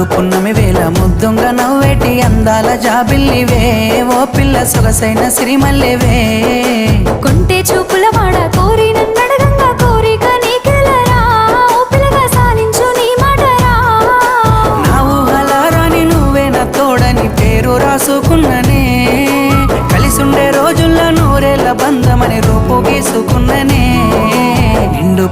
నిండు పున్నమి వేల ముద్దుంగ నవ్వేటి అందాల జాబిల్లివే. ఓ పిల్ల సొగసైన సిరిమల్లెవే. కొంటే చూపుల వాడ కోరి నన్నడగంగా కోరిక నీకెలరా? ఓ పిల్లగా సాలించు నీ మాటరా? నా ఊహల రాని నువ్వే నా తోడని పేరు రాసుకున్ననే. కలిసుండే రోజుల్లో నూరేళ్ళ బంధమని రూపు గీసుకున్ననే.